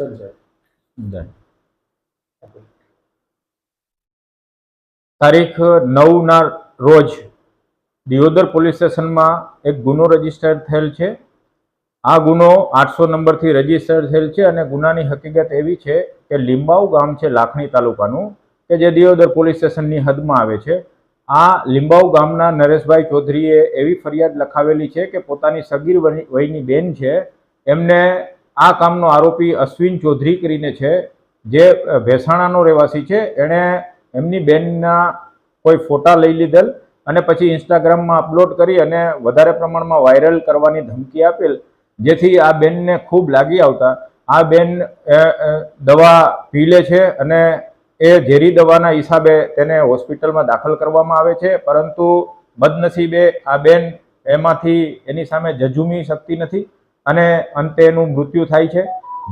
Done સાહેબ done તારીખ નવના રોજ દિયોદર પોલીસ સ્ટેશનમાં એક ગુનો રજિસ્ટર થયેલ છે. આ ગુનો આઠસો નંબરથી રજિસ્ટર થયેલ છે અને ગુનાની હકીકત એવી છે કે લીંબાવ ગામ છે લાખણી તાલુકાનું કે જે દિયોદર પોલીસ સ્ટેશનની હદમાં આવે છે. આ લીંબાવ ગામના નરેશભાઈ ચૌધરીએ એવી ફરિયાદ લખાવેલી છે કે પોતાની સગીર વય- વયની બેન છે. એમને આ કામનો આરોપી અશ્વિન ચૌધરી કરીને છે, જે ભેસાણાનો રહેવાસી છે. એણે એમની બેનના કોઈ ફોટા લઈ લીધેલ અને પછી ઇન્સ્ટાગ્રામમાં અપલોડ કરી અને વધારે પ્રમાણમાં વાયરલ કરવાની ધમકી આપેલ, જેથી આ બેનને ખૂબ લાગી આવતા. આ બેન દવા પી લે છે અને એ ઝેરી દવાના હિસાબે તેને હોસ્પિટલમાં દાખલ કરવામાં આવે છે. પરંતુ બદનસીબે આ બેન એમાંથી એની સામે જજુમી શકતી નથી. અને અંતે એનું મૃત્યુ થાય છે.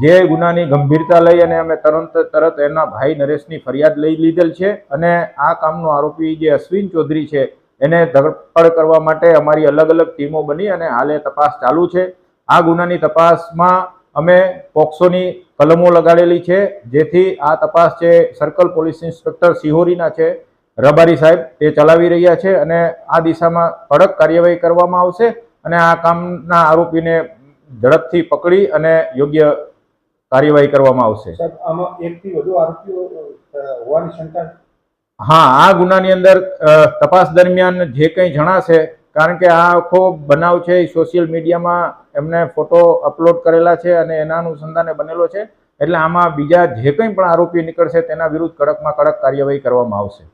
જે ગુનાની ગંભીરતા લઈ અને અમે તરત તરત એના ભાઈ નરેશની ફરિયાદ લઈ લીધેલ છે અને આ કામનો આરોપી જે અશ્વિન ચૌધરી છે, એને ધરપકડ કરવા માટે અમારી અલગ અલગ ટીમો બની અને હાલે તપાસ ચાલુ છે. આ ગુનાની તપાસમાં અમે પોક્સોની કલમો લગાડેલી છે, જેથી આ તપાસ છે સર્કલ પોલીસ ઇન્સ્પેક્ટર સિહોરીના છે, રબારી સાહેબ, તે ચલાવી રહ્યા છે અને આ દિશામાં કડક કાર્યવાહી કરવામાં આવશે અને આ કામના આરોપીને ઝડપથી પકડી અને યોગ્ય કાર્યવાહી કરવામાં આવશે. સાહેબ આમાં એકથી વધુ આરોપીઓ હોવાની શંકા હા આ ગુનાની અંદર તપાસ દરમિયાન જે કંઈ જણાશે કારણ કે આ આખો બનાવ છે એ સોશિયલ મીડિયામાં એમને ફોટો અપલોડ કરેલા છે અને એના અનુસંધાને બનેલો છે. એટલે આમાં બીજા જે કંઈ પણ આરોપી નીકળશે તેના વિરુદ્ધ કડકમાં કડક કાર્યવાહી કરવામાં આવશે.